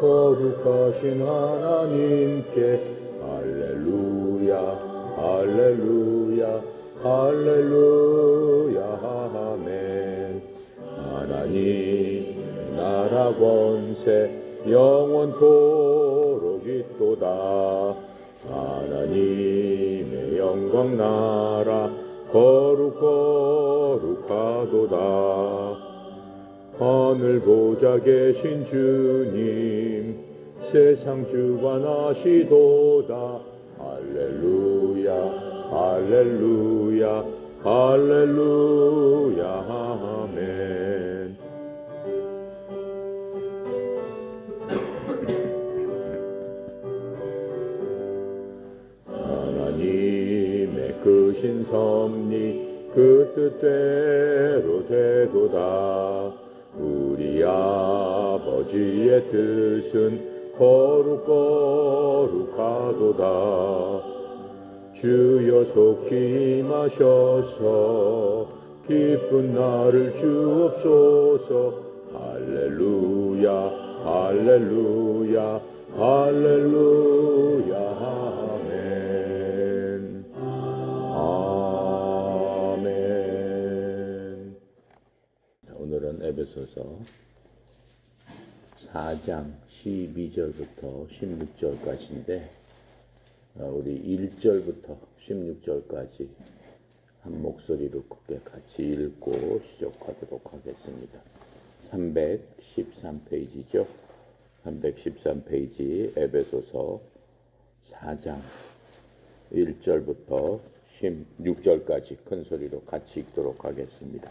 거룩하신 하나님 하늘 보좌 계신 주님 세상 주관하시도다. 할렐루야 할렐루야 할렐루야 아멘. 하나님의 크신 섭리 그 뜻대로 되도다 아버지의 뜻은 거룩 거룩하도다. 주여 속히 임하셔서 기쁜 날을 주옵소서. 할렐루야 할렐루야 할렐루야. 아멘. 아멘. 자, 오늘은 에베소서 4장 12절부터 16절까지인데 어, 우리 1절부터 16절까지 한 목소리로 크게 같이 읽고 시작하도록 하겠습니다. 313페이지죠. 313페이지 에베소서 4장 1절부터 16절까지 큰 소리로 같이 읽도록 하겠습니다.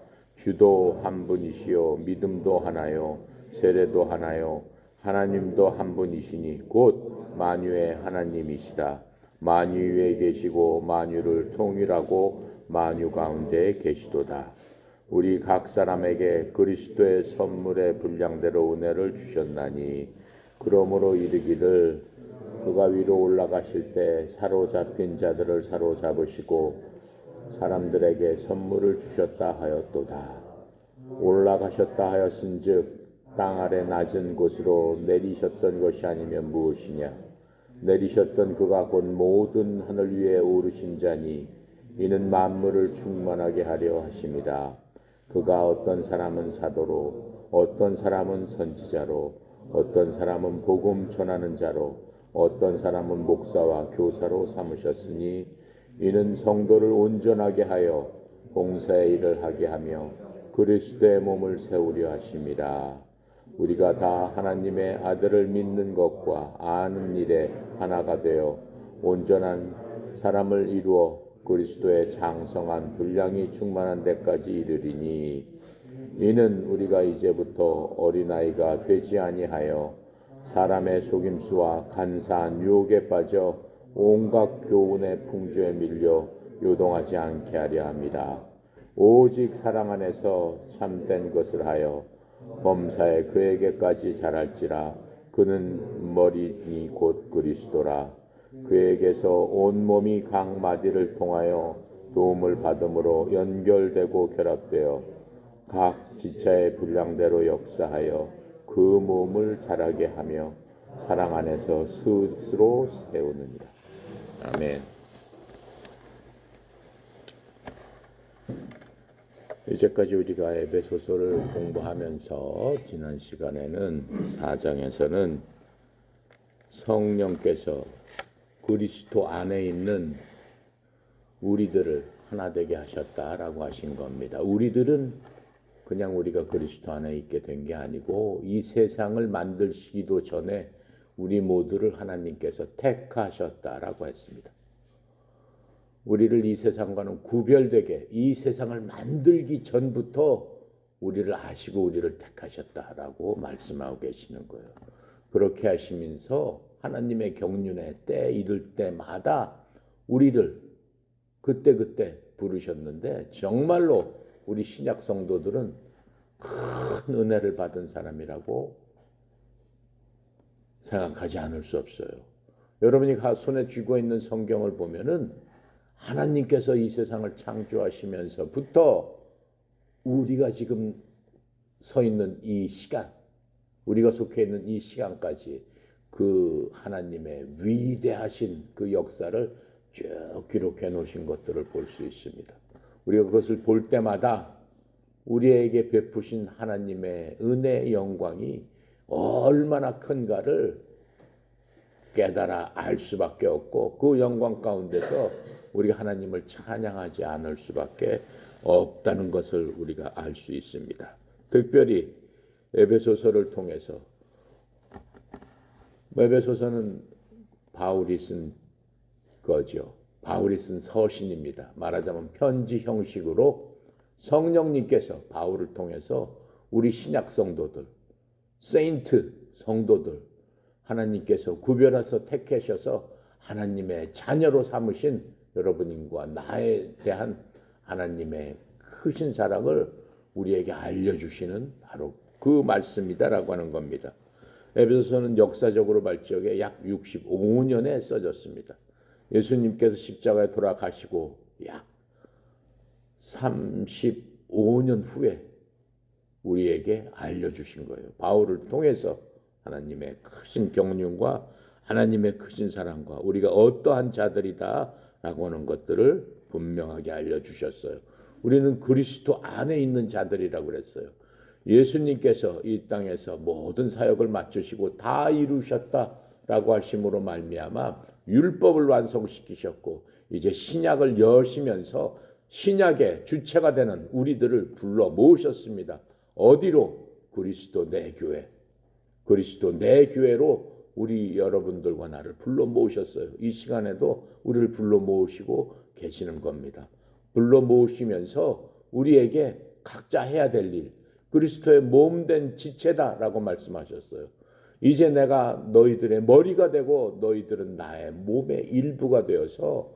주도 한 분이시요 믿음도 하나요 세례도 하나요 하나님도 한 분이시니 곧 만유의 하나님이시다. 만유 위에 계시고 만유를 통일하고 만유 가운데 계시도다. 우리 각 사람에게 그리스도의 선물의 분량대로 은혜를 주셨나니 그러므로 이르기를 그가 위로 올라가실 때 사로잡힌 자들을 사로잡으시고 사람들에게 선물을 주셨다 하였도다. 올라가셨다 하였은즉 땅 아래 낮은 곳으로 내리셨던 것이 아니면 무엇이냐? 내리셨던 그가 곧 모든 하늘 위에 오르신 자니 이는 만물을 충만하게 하려 하심이다. 그가 어떤 사람은 사도로, 어떤 사람은 선지자로, 어떤 사람은 복음 전하는 자로, 어떤 사람은 목사와 교사로 삼으셨으니 이는 성도를 온전하게 하여 봉사의 일을 하게 하며 그리스도의 몸을 세우려 하심이라. 우리가 다 하나님의 아들을 믿는 것과 아는 일에 하나가 되어 온전한 사람을 이루어 그리스도의 장성한 분량이 충만한 데까지 이르리니 이는 우리가 이제부터 어린아이가 되지 아니하여 사람의 속임수와 간사한 유혹에 빠져 온갖 교훈의 풍조에 밀려 요동하지 않게 하려 합니다. 오직 사랑 안에서 참된 것을 하여 범사에 그에게까지 자랄지라 그는 머리니 곧 그리스도라 그에게서 온 몸이 각 마디를 통하여 도움을 받음으로 연결되고 결합되어 각 지체의 분량대로 역사하여 그 몸을 자라게 하며 사랑 안에서 스스로 세우느니라. 아멘. 이제까지 우리가 에베소서를 공부하면서 지난 시간에는 4장에서는 성령께서 그리스도 안에 있는 우리들을 하나 되게 하셨다라고 하신 겁니다. 우리들은 그냥 우리가 그리스도 안에 있게 된 게 아니고 이 세상을 만들시기도 전에 우리 모두를 하나님께서 택하셨다라고 했습니다. 우리를 이 세상과는 구별되게 이 세상을 만들기 전부터 우리를 아시고 우리를 택하셨다라고 말씀하고 계시는 거예요. 그렇게 하시면서 하나님의 경륜의 때 이를 때마다 우리를 그때그때 부르셨는데 정말로 우리 신약 성도들은 큰 은혜를 받은 사람이라고 생각하지 않을 수 없어요. 여러분이 가- 손에 쥐고 있는 성경을 보면은 하나님께서 이 세상을 창조하시면서부터 우리가 지금 서 있는 이 시간, 우리가 속해 있는 이 시간까지 그 하나님의 위대하신 그 역사를 쭉 기록해 놓으신 것들을 볼 수 있습니다. 우리가 그것을 볼 때마다 우리에게 베푸신 하나님의 은혜 영광이 얼마나 큰가를 깨달아 알 수밖에 없고 그 영광 가운데서 우리가 하나님을 찬양하지 않을 수밖에 없다는 것을 우리가 알 수 있습니다. 특별히 에베소서를 통해서 에베소서는 바울이 쓴 거죠. 바울이 쓴 서신입니다. 말하자면 편지 형식으로 성령님께서 바울을 통해서 우리 신약 성도들, 세인트 성도들 하나님께서 구별해서 택하셔서 하나님의 자녀로 삼으신 여러분과 나에 대한 하나님의 크신 사랑을 우리에게 알려주시는 바로 그 말씀이다라고 하는 겁니다. 에베소서는 역사적으로 발적에 약 65년에 써졌습니다. 예수님께서 십자가에 돌아가시고 약 35년 후에 우리에게 알려주신 거예요. 바울을 통해서 하나님의 크신 경륜과 하나님의 크신 사랑과 우리가 어떠한 자들이다라고 하는 것들을 분명하게 알려주셨어요. 우리는 그리스도 안에 있는 자들이라고 그랬어요. 예수님께서 이 땅에서 모든 사역을 마치시고 다 이루셨다라고 하심으로 말미암아 율법을 완성시키셨고 이제 신약을 여시면서 신약의 주체가 되는 우리들을 불러 모으셨습니다. 어디로? 그리스도 내 교회. 그리스도 내 교회로 우리 여러분들과 나를 불러 모으셨어요. 이 시간에도 우리를 불러 모으시고 계시는 겁니다. 불러 모으시면서 우리에게 각자 해야 될 일, 그리스도의 몸된 지체다라고 말씀하셨어요. 이제 내가 너희들의 머리가 되고 너희들은 나의 몸의 일부가 되어서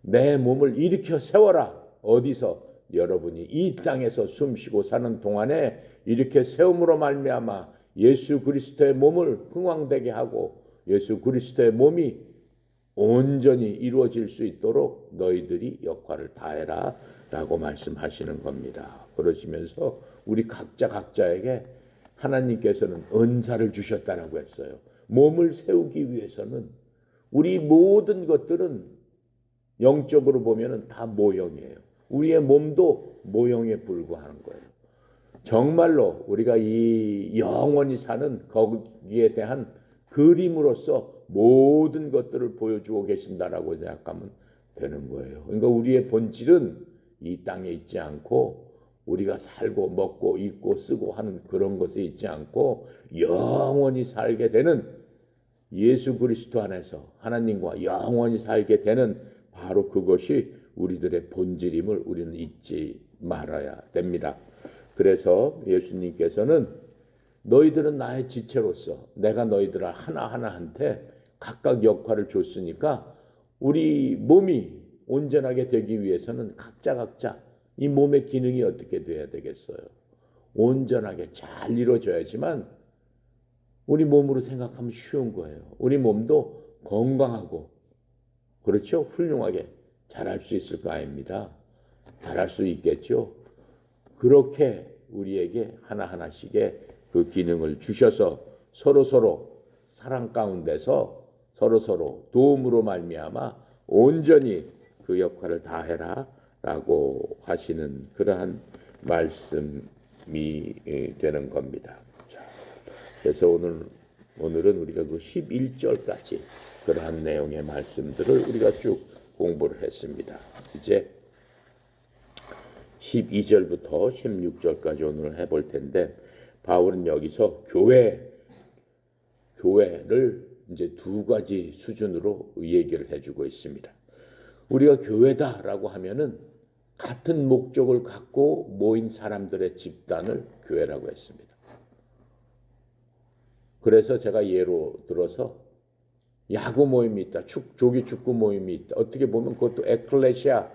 내 몸을 일으켜 세워라. 어디서 여러분이 이 땅에서 숨쉬고 사는 동안에 이렇게 세움으로 말미암아 예수 그리스도의 몸을 흥왕되게 하고 예수 그리스도의 몸이 온전히 이루어질 수 있도록 너희들이 역할을 다해라 라고 말씀하시는 겁니다. 그러시면서 우리 각자 각자에게 하나님께서는 은사를 주셨다라고 했어요. 몸을 세우기 위해서는 우리 모든 것들은 영적으로 보면은 다 모형이에요. 우리의 몸도 모형에 불과하는 거예요. 정말로 우리가 이 영원히 사는 거기에 대한 그림으로서 모든 것들을 보여주고 계신다라고 생각하면 되는 거예요. 그러니까 우리의 본질은 이 땅에 있지 않고 우리가 살고 먹고 입고 쓰고 하는 그런 것에 있지 않고 영원히 살게 되는 예수 그리스도 안에서 하나님과 영원히 살게 되는 바로 그것이 우리들의 본질임을 우리는 잊지 말아야 됩니다. 그래서 예수님께서는 너희들은 나의 지체로서 내가 너희들을 하나하나한테 각각 역할을 줬으니까 우리 몸이 온전하게 되기 위해서는 각자 각자 이 몸의 기능이 어떻게 돼야 되겠어요? 온전하게 잘 이루어져야지만 우리 몸으로 생각하면 쉬운 거예요. 우리 몸도 건강하고 그렇죠? 훌륭하게 잘할 수 있을 거 아닙니다. 잘할 수 있겠죠. 그렇게 우리에게 하나하나씩의 그 기능을 주셔서 서로 서로 사랑 가운데서 서로 서로 도움으로 말미암아 온전히 그 역할을 다해라라고 하시는 그러한 말씀이 되는 겁니다. 자, 그래서 오늘 오늘은 우리가 그 11절까지 그러한 내용의 말씀들을 우리가 쭉 공부를 했습니다. 이제 12절부터 16절까지 오늘 해볼 텐데 바울은 여기서 교회 교회를 이제 두 가지 수준으로 얘기를 해주고 있습니다. 우리가 교회다라고 하면은 같은 목적을 갖고 모인 사람들의 집단을 교회라고 했습니다. 그래서 제가 예로 들어서 야구 모임이 있다. 축, 조기 축구 모임이 있다. 어떻게 보면 그것도 에클레시아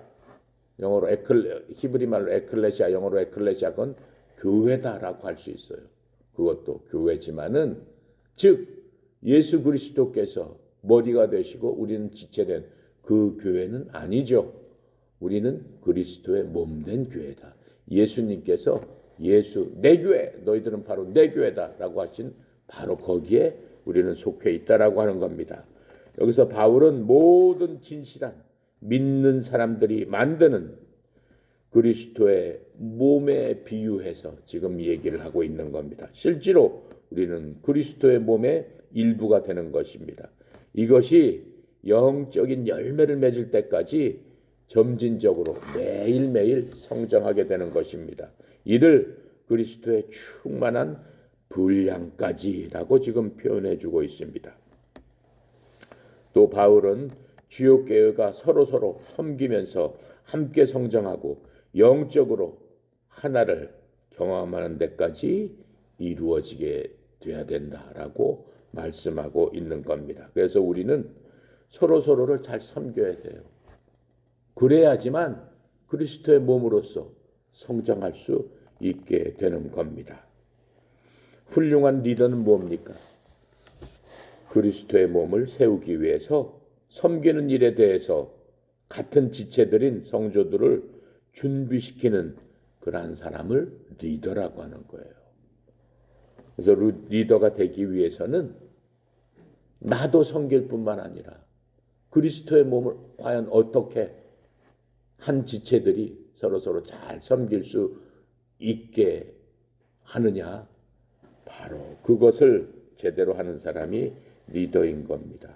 영어로 에클 히브리 말로 에클레시아 영어로 에클레시아 건 교회다라고 할 수 있어요. 그것도 교회지만은 즉 예수 그리스도께서 머리가 되시고 우리는 지체된 그 교회는 아니죠. 우리는 그리스도의 몸된 교회다. 예수님께서 예수 내 교회 너희들은 바로 내 교회다라고 하신 바로 거기에 우리는 속해 있다라고 하는 겁니다. 여기서 바울은 모든 진실한 믿는 사람들이 만드는 그리스도의 몸에 비유해서 지금 얘기를 하고 있는 겁니다. 실제로 우리는 그리스도의 몸의 일부가 되는 것입니다. 이것이 영적인 열매를 맺을 때까지 점진적으로 매일매일 성장하게 되는 것입니다. 이를 그리스도의 충만한 분량까지라고 지금 표현해 주고 있습니다. 또 바울은 주요 교회가 서로 서로 섬기면서 함께 성장하고 영적으로 하나를 경험하는 데까지 이루어지게 돼야 된다라고 말씀하고 있는 겁니다. 그래서 우리는 서로 서로를 잘 섬겨야 돼요. 그래야지만 그리스도의 몸으로서 성장할 수 있게 되는 겁니다. 훌륭한 리더는 뭡니까? 그리스도의 몸을 세우기 위해서 섬기는 일에 대해서 같은 지체들인 성조들을 준비시키는 그러한 사람을 리더라고 하는 거예요. 그래서 리더가 되기 위해서는 나도 섬길 뿐만 아니라 그리스도의 몸을 과연 어떻게 한 지체들이 서로 서로 잘 섬길 수 있게 하느냐 바로 그것을 제대로 하는 사람이 리더인 겁니다.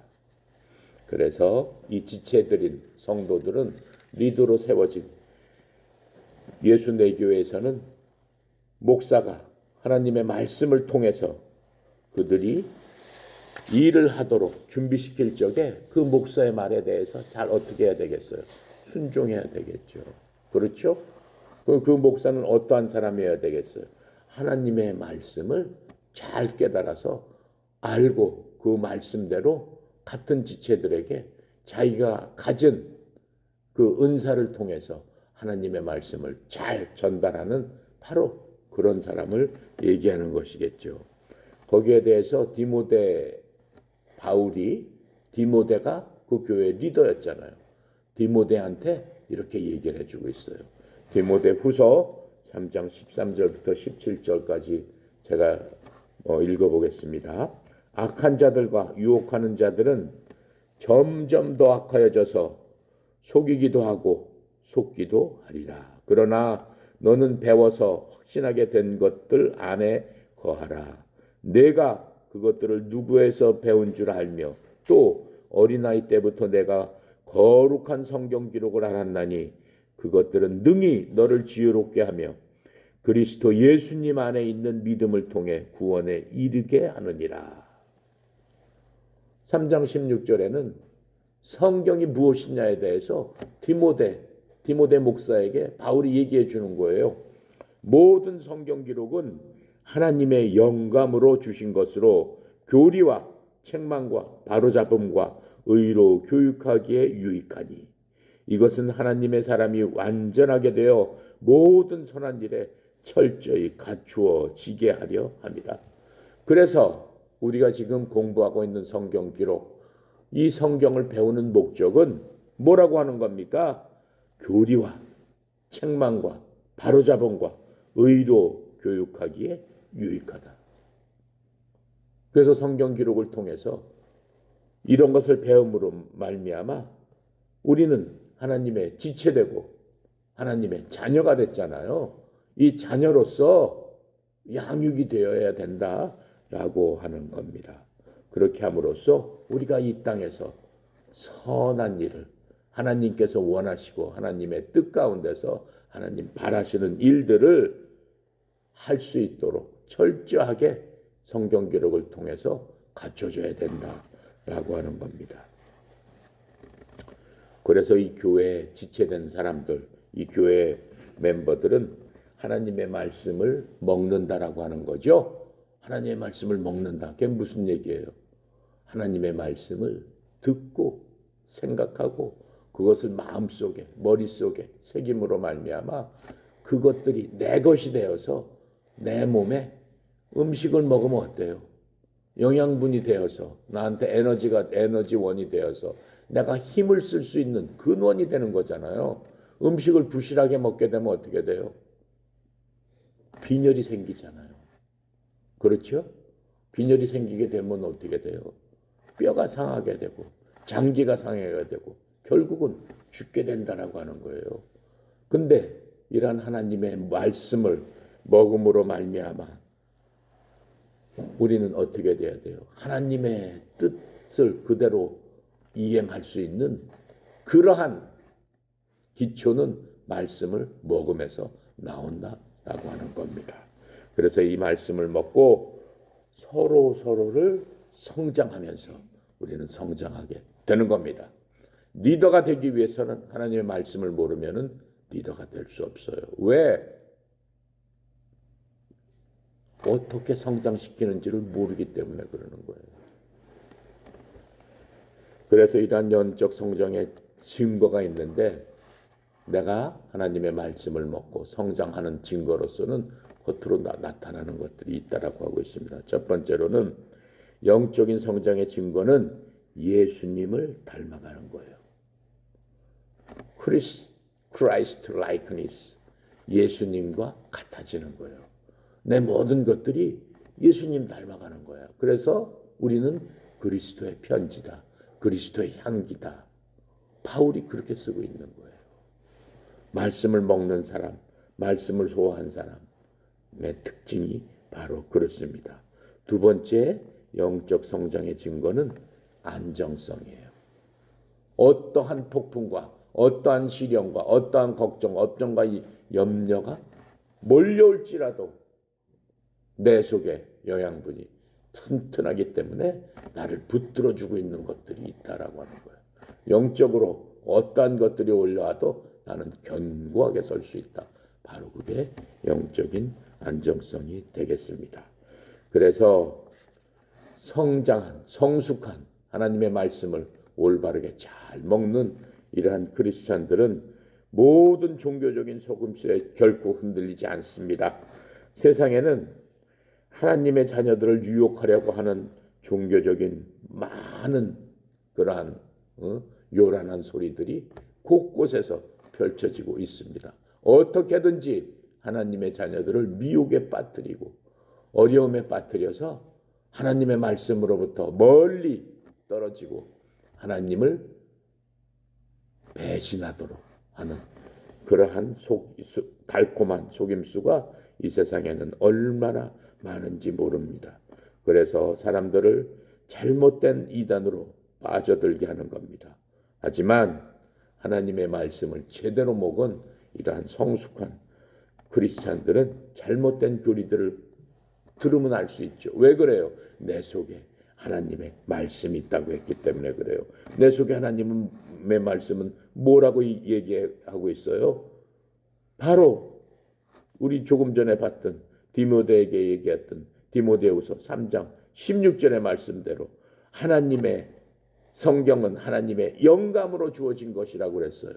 그래서 이 지체들인 성도들은 리더로 세워진 예수 내교회에서는 목사가 하나님의 말씀을 통해서 그들이 일을 하도록 준비시킬 적에 그 목사의 말에 대해서 잘 어떻게 해야 되겠어요? 순종해야 되겠죠. 그렇죠? 그, 그 목사는 어떠한 사람이어야 되겠어요? 하나님의 말씀을 잘 깨달아서 알고 그 말씀대로 같은 지체들에게 자기가 가진 그 은사를 통해서 하나님의 말씀을 잘 전달하는 바로 그런 사람을 얘기하는 것이겠죠. 거기에 대해서 디모데 바울이 디모데가 그 교회 리더였잖아요. 디모데한테 이렇게 얘기를 해주고 있어요. 디모데 후서 3장 13절부터 17절까지 제가 어, 읽어보겠습니다. 악한 자들과 유혹하는 자들은 점점 더 악하여져서 속이기도 하고 속기도 하리라. 그러나 너는 배워서 확신하게 된 것들 안에 거하라. 내가 그것들을 누구에서 배운 줄 알며 또 어린아이 때부터 내가 거룩한 성경 기록을 알았나니 그것들은 능히 너를 지혜롭게 하며 그리스도 예수님 안에 있는 믿음을 통해 구원에 이르게 하느니라. 3장 16절에는 성경이 무엇이냐에 대해서 디모데 디모데 목사에게 바울이 얘기해 주는 거예요. 모든 성경 기록은 하나님의 영감으로 주신 것으로 교리와 책망과 바로잡음과 의로 교육하기에 유익하니 이것은 하나님의 사람이 완전하게 되어 모든 선한 일에 철저히 갖추어지게 하려 합니다. 그래서 우리가 지금 공부하고 있는 성경 기록, 이 성경을 배우는 목적은 뭐라고 하는 겁니까? 교리와 책망과 바로잡음과 의로 교육하기에 유익하다. 그래서 성경 기록을 통해서 이런 것을 배움으로 말미암아 우리는 하나님의 지체되고 하나님의 자녀가 됐잖아요. 이 자녀로서 양육이 되어야 된다라고 하는 겁니다. 그렇게 함으로써 우리가 이 땅에서 선한 일을 하나님께서 원하시고 하나님의 뜻 가운데서 하나님 바라시는 일들을 할 수 있도록 철저하게 성경 기록을 통해서 갖춰줘야 된다라고 하는 겁니다. 그래서 이 교회에 지체된 사람들, 이 교회 멤버들은 하나님의 말씀을 먹는다라고 하는 거죠. 하나님의 말씀을 먹는다. 그게 무슨 얘기예요? 하나님의 말씀을 듣고 생각하고 그것을 마음속에 머릿속에 새김으로 말미암아 그것들이 내 것이 되어서 내 몸에 음식을 먹으면 어때요? 영양분이 되어서 나한테 에너지가 에너지원이 되어서 내가 힘을 쓸 수 있는 근원이 되는 거잖아요. 음식을 부실하게 먹게 되면 어떻게 돼요? 빈혈이 생기잖아요. 그렇죠? 빈혈이 생기게 되면 어떻게 돼요? 뼈가 상하게 되고 장기가 상하게 되고 결국은 죽게 된다라고 하는 거예요. 근데 이러한 하나님의 말씀을 먹음으로 말미암아 우리는 어떻게 돼야 돼요? 하나님의 뜻을 그대로 이행할 수 있는 그러한 기초는 말씀을 먹으면서 나온다 라고 하는 겁니다. 그래서 이 말씀을 먹고 서로 서로를 성장하면서 우리는 성장하게 되는 겁니다. 리더가 되기 위해서는 하나님의 말씀을 모르면은 리더가 될 수 없어요. 왜? 어떻게 성장시키는지를 모르기 때문에 그러는 거예요. 그래서 이러한 영적 성장의 증거가 있는데 내가 하나님의 말씀을 먹고 성장하는 증거로서는 겉으로 나, 나타나는 것들이 있다라고 하고 있습니다. 첫 번째로는 영적인 성장의 증거는 예수님을 닮아가는 거예요. 크리스 크라이스트 라이크니스 예수님과 같아지는 거예요. 내 모든 것들이 예수님 닮아가는 거야. 그래서 우리는 그리스도의 편지다. 그리스도의 향기다. 바울이 그렇게 쓰고 있는 거예요. 말씀을 먹는 사람, 말씀을 소화한 사람의 특징이 바로 그렇습니다. 두 번째 영적 성장의 증거는 안정성이에요. 어떠한 폭풍과 어떠한 시련과 어떠한 걱정, 어떤가 염려가 몰려올지라도 내 속에 영양분이 튼튼하기 때문에 나를 붙들어 주고 있는 것들이 있다라고 하는 거예요. 영적으로 어떠한 것들이 올라와도 나는 견고하게 설 수 있다. 바로 그게 영적인 안정성이 되겠습니다. 그래서 성장한 성숙한 하나님의 말씀을 올바르게 잘 먹는 이러한 크리스찬들은 모든 종교적인 속임수에 결코 흔들리지 않습니다. 세상에는 하나님의 자녀들을 유혹하려고 하는 종교적인 많은 그러한 어? 요란한 소리들이 곳곳에서 펼쳐지고 있습니다. 어떻게든지 하나님의 자녀들을 미혹에 빠뜨리고 어려움에 빠뜨려서 하나님의 말씀으로부터 멀리 떨어지고 하나님을 배신하도록 하는 그러한 속, 달콤한 속임수가 이 세상에는 얼마나 많은지 모릅니다. 그래서 사람들을 잘못된 이단으로 빠져들게 하는 겁니다. 하지만 하나님의 말씀을 제대로 먹은 이러한 성숙한 크리스찬들은 잘못된 교리들을 들으면 알 수 있죠. 왜 그래요? 내 속에 하나님의 말씀이 있다고 했기 때문에 그래요. 내 속에 하나님의 말씀은 뭐라고 얘기하고 있어요? 바로 우리 조금 전에 봤던 디모데에게 얘기했던 디모데후서 3장 16절의 말씀대로 하나님의 성경은 하나님의 영감으로 주어진 것이라고 그랬어요.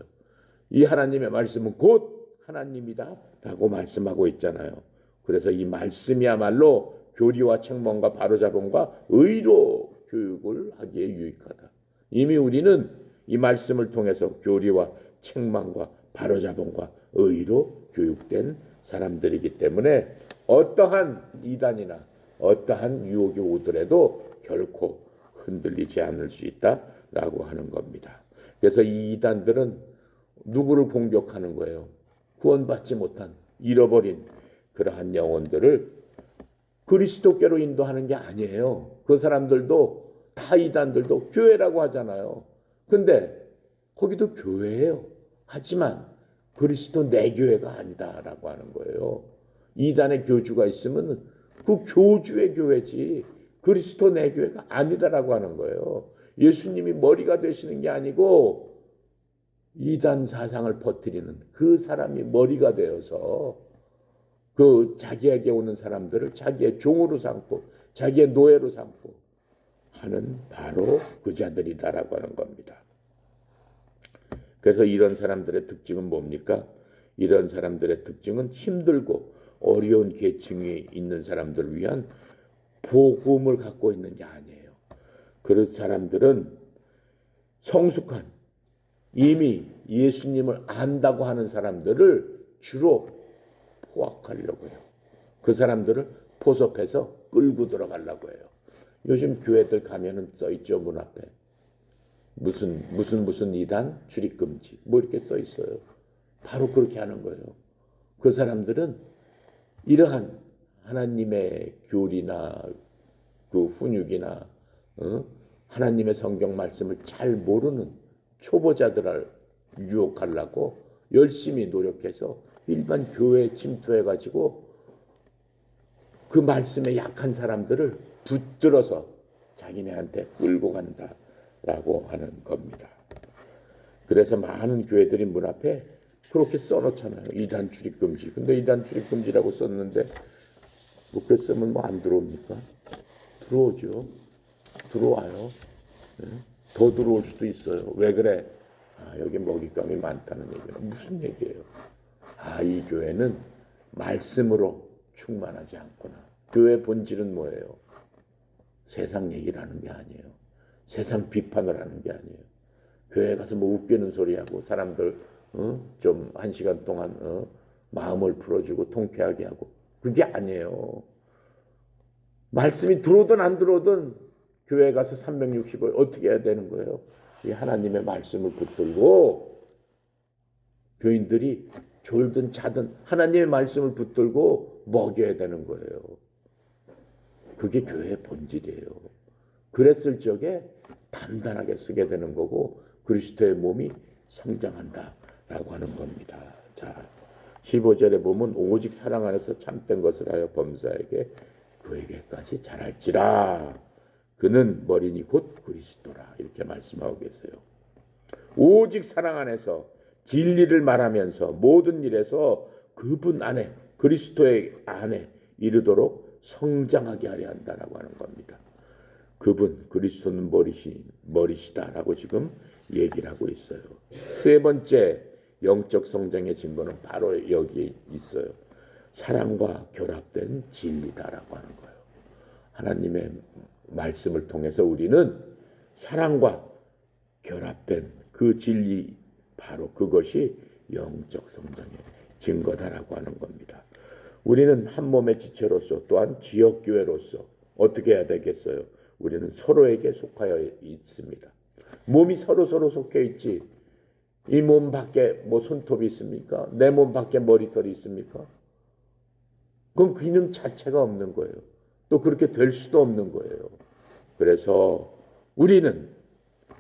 이 하나님의 말씀은 곧 하나님이다 라고 말씀하고 있잖아요. 그래서 이 말씀이야말로 교리와 책망과 바로잡음과 의로 교육을 하기에 유익하다. 이미 우리는 이 말씀을 통해서 교리와 책망과 바로잡음과 의로 교육된 사람들이기 때문에 어떠한 이단이나 어떠한 유혹이 오더라도 결코 흔들리지 않을 수 있다라고 하는 겁니다. 그래서 이 이단들은 누구를 공격하는 거예요? 구원받지 못한 잃어버린 그러한 영혼들을 그리스도께로 인도하는 게 아니에요. 그 사람들도 다 이단들도 교회라고 하잖아요. 근데 거기도 교회예요. 하지만 그리스도 내 교회가 아니다라고 하는 거예요. 이단의 교주가 있으면 그 교주의 교회지 그리스도 내 교회가 아니다라고 하는 거예요. 예수님이 머리가 되시는 게 아니고 이단 사상을 퍼뜨리는 그 사람이 머리가 되어서 그 자기에게 오는 사람들을 자기의 종으로 삼고 자기의 노예로 삼고 하는 바로 그 자들이다라고 하는 겁니다. 그래서 이런 사람들의 특징은 뭡니까? 이런 사람들의 특징은 힘들고 어려운 계층이 있는 사람들을 위한 복음을 갖고 있는 게 아니에요. 그런 사람들은 성숙한 이미 예수님을 안다고 하는 사람들을 주로 포악하려고 해요. 그 사람들을 포섭해서 끌고 들어가려고 해요. 요즘 교회들 가면은 써 있죠 문 앞에 무슨 무슨 무슨 이단 출입 금지 뭐 이렇게 써 있어요. 바로 그렇게 하는 거예요. 그 사람들은 이러한 하나님의 교리나 그 훈육이나 어? 하나님의 성경 말씀을 잘 모르는 초보자들을 유혹하려고 열심히 노력해서 일반 교회에 침투해 가지고 그 말씀에 약한 사람들을 붙들어서 자기네한테 끌고 간다라고 하는 겁니다. 그래서 많은 교회들이 문 앞에 그렇게 써놓잖아요. 이단 출입 금지. 근데 이단 출입 금지라고 썼는데 쓰면 뭐안 들어옵니까? 들어오죠. 들어와요. 예? 더 들어올 수도 있어요. 왜 그래? 아, 여기 먹잇감이 많다는 얘기는 무슨 얘기예요? 아, 이 교회는 말씀으로 충만하지 않구나. 교회 본질은 뭐예요? 세상 얘기를 하는 게 아니에요. 세상 비판을 하는 게 아니에요. 교회 가서 뭐 웃기는 소리 하고 사람들 어? 좀 한 시간 동안 어? 마음을 풀어주고 통쾌하게 하고 그게 아니에요. 말씀이 들어오든 안 들어오든 교회 가서 365일 어떻게 해야 되는 거예요? 이 하나님의 말씀을 붙들고 교인들이 졸든 자든 하나님의 말씀을 붙들고 먹여야 되는 거예요. 그게 교회의 본질이에요. 그랬을 적에 단단하게 쓰게 되는 거고 그리스도의 몸이 성장한다라고 하는 겁니다. 자, 15절에 보면 오직 사랑 안에서 참된 것을 하여 범사에게 그에게까지 잘할지라 그는 머리니 곧 그리스도라 이렇게 말씀하고 계세요. 오직 사랑 안에서 진리를 말하면서 모든 일에서 그분 안에 그리스도의 안에 이르도록 성장하게 하려 한다라고 하는 겁니다. 그분 그리스도는 머리시 머리시다라고 지금 얘기를 하고 있어요. 세 번째 영적 성장의 증거는 바로 여기 있어요. 사랑과 결합된 진리다라고 하는 거예요. 하나님의 말씀을 통해서 우리는 사랑과 결합된 그 진리 바로 그것이 영적 성장의 증거다라고 하는 겁니다. 우리는 한 몸의 지체로서 또한 지역 교회로서 어떻게 해야 되겠어요? 우리는 서로에게 속하여 있습니다. 몸이 서로 서로 속해 있지. 이 몸 밖에 뭐 손톱이 있습니까? 내 몸 밖에 머리털이 있습니까? 그건 기능 자체가 없는 거예요. 또 그렇게 될 수도 없는 거예요. 그래서 우리는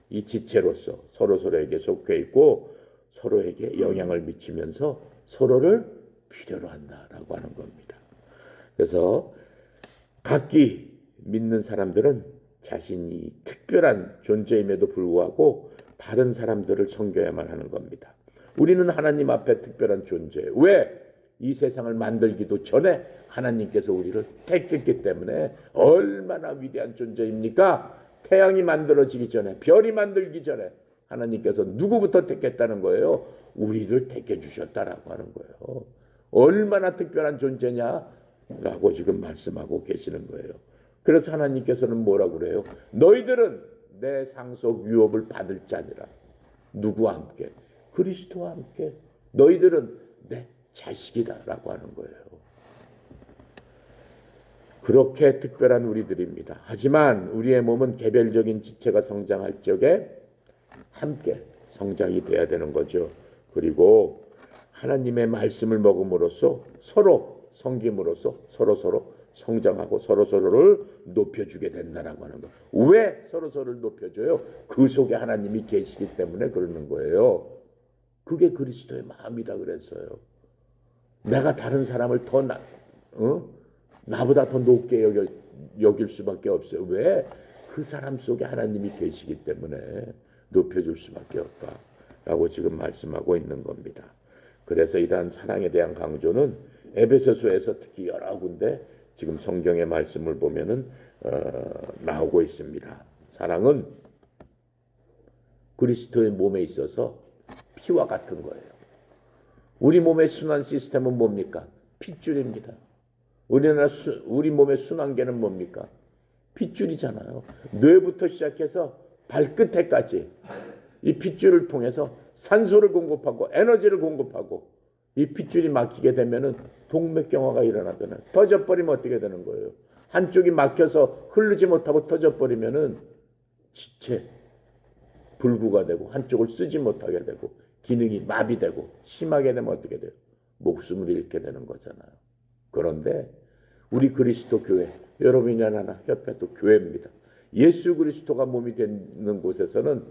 이 지체로서 서로 서로에게 속해 있고 서로에게 영향을 미치면서 서로를 필요로 한다라고 하는 겁니다. 그래서 각기 믿는 사람들은 자신이 특별한 존재임에도 불구하고 다른 사람들을 섬겨야만 하는 겁니다. 우리는 하나님 앞에 특별한 존재. 왜? 이 세상을 만들기도 전에 하나님께서 우리를 택했기 때문에 얼마나 위대한 존재입니까? 태양이 만들어지기 전에, 별이 만들기 전에 하나님께서 누구부터 택했다는 거예요? 우리를 택해 주셨다라고 하는 거예요. 얼마나 특별한 존재냐라고 지금 말씀하고 계시는 거예요. 그래서 하나님께서는 뭐라고 그래요? 너희들은 내 상속 유업을 받을 자니라. 누구와 함께? 그리스도와 함께. 너희들은 내 자식이다라고 하는 거예요. 그렇게 특별한 우리들입니다. 하지만 우리의 몸은 개별적인 지체가 성장할 적에 함께 성장이 돼야 되는 거죠. 그리고 하나님의 말씀을 먹음으로써 서로 성김으로써 서로 서로 성장하고 서로 서로를 높여주게 된다라고 하는 거. 왜 서로 서로를 높여줘요? 그 속에 하나님이 계시기 때문에 그러는 거예요. 그게 그리스도의 마음이다 그랬어요. 내가 다른 사람을 더 나, 어? 나보다 더 높게 여겨, 여길 수밖에 없어요. 왜? 그 사람 속에 하나님이 계시기 때문에 높여줄 수밖에 없다. 라고 지금 말씀하고 있는 겁니다. 그래서 이러한 사랑에 대한 강조는 에베소서에서 특히 여러 군데 지금 성경의 말씀을 보면은 어, 나오고 있습니다. 사랑은 그리스도의 몸에 있어서 피와 같은 거예요. 우리 몸의 순환 시스템은 뭡니까? 핏줄입니다. 우리나라 수, 우리 몸의 순환계는 뭡니까? 핏줄이잖아요. 뇌부터 시작해서 발끝에까지 이 핏줄을 통해서 산소를 공급하고 에너지를 공급하고 이 핏줄이 막히게 되면은 동맥경화가 일어나잖아요. 터져버리면 어떻게 되는 거예요? 한쪽이 막혀서 흐르지 못하고 터져버리면은 지체 불구가 되고 한쪽을 쓰지 못하게 되고 기능이 마비되고 심하게 되면 어떻게 돼요? 목숨을 잃게 되는 거잖아요. 그런데 우리 그리스도 교회 여러분이 하나 협회도 교회입니다. 예수 그리스도가 몸이 되는 곳에서는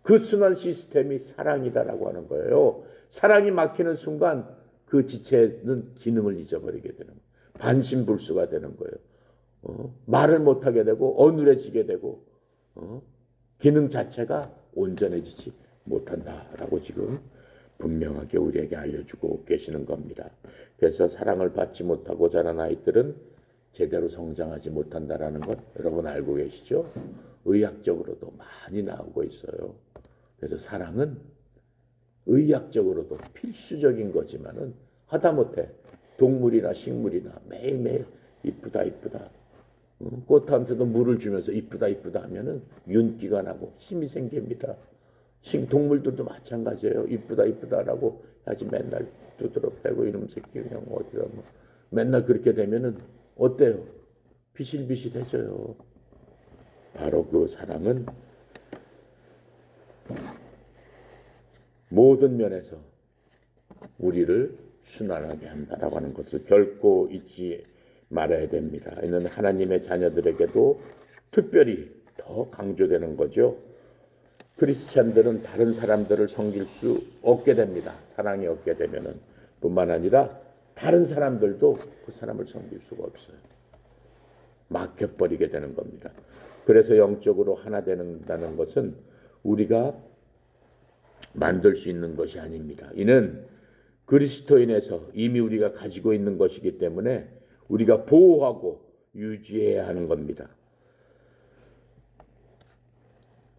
그 순환 시스템이 사랑이다라고 하는 거예요. 사랑이 막히는 순간 그 지체는 기능을 잊어버리게 되는 거예요. 반신불수가 되는 거예요. 어? 말을 못하게 되고 어눌해지게 되고 어? 기능 자체가 온전해지지 못한다라고 지금 분명하게 우리에게 알려주고 계시는 겁니다. 그래서 사랑을 받지 못하고 자란 아이들은 제대로 성장하지 못한다라는 것 여러분 알고 계시죠? 의학적으로도 많이 나오고 있어요. 그래서 사랑은 의학적으로도 필수적인 거지만은 하다못해 동물이나 식물이나 매일매일 이쁘다 이쁘다 어, 꽃한테도 물을 주면서 이쁘다 이쁘다 하면은 윤기가 나고 힘이 생깁니다. 식 동물들도 마찬가지예요. 이쁘다 이쁘다라고 하지 맨날 두드러 패고 이놈 새끼 그냥 어디다 뭐 맨날 그렇게 되면은 어때요? 비실비실해져요. 바로 그 사랑은 모든 면에서 우리를 순환하게 한다라고 하는 것을 결코 잊지 말아야 됩니다. 이는 하나님의 자녀들에게도 특별히 더 강조되는 거죠. 크리스찬들은 다른 사람들을 섬길 수 없게 됩니다. 사랑이 없게 되면은 뿐만 아니라 다른 사람들도 그 사람을 섬길 수가 없어요. 막혀버리게 되는 겁니다. 그래서 영적으로 하나 된다는 것은 우리가 만들 수 있는 것이 아닙니다. 이는 그리스도인에서 이미 우리가 가지고 있는 것이기 때문에 우리가 보호하고 유지해야 하는 겁니다.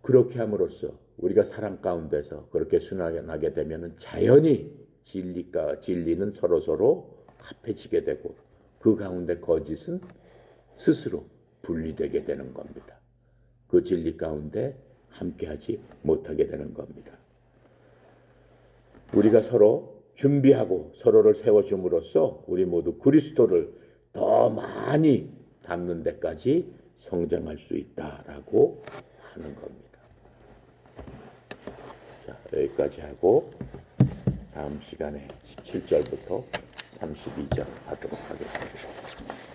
그렇게 함으로써 우리가 사랑 가운데서 그렇게 순환하게 되면 자연히 진리가 진리는 서로 서로 합해지게 되고 그 가운데 거짓은 스스로 분리되게 되는 겁니다. 그 진리 가운데 함께하지 못하게 되는 겁니다. 우리가 서로 준비하고 서로를 세워줌으로써 우리 모두 그리스도를 더 많이 닮는 데까지 성장할 수 있다라고 하는 겁니다. 자, 여기까지 하고 다음 시간에 17절부터 32절 하도록 하겠습니다.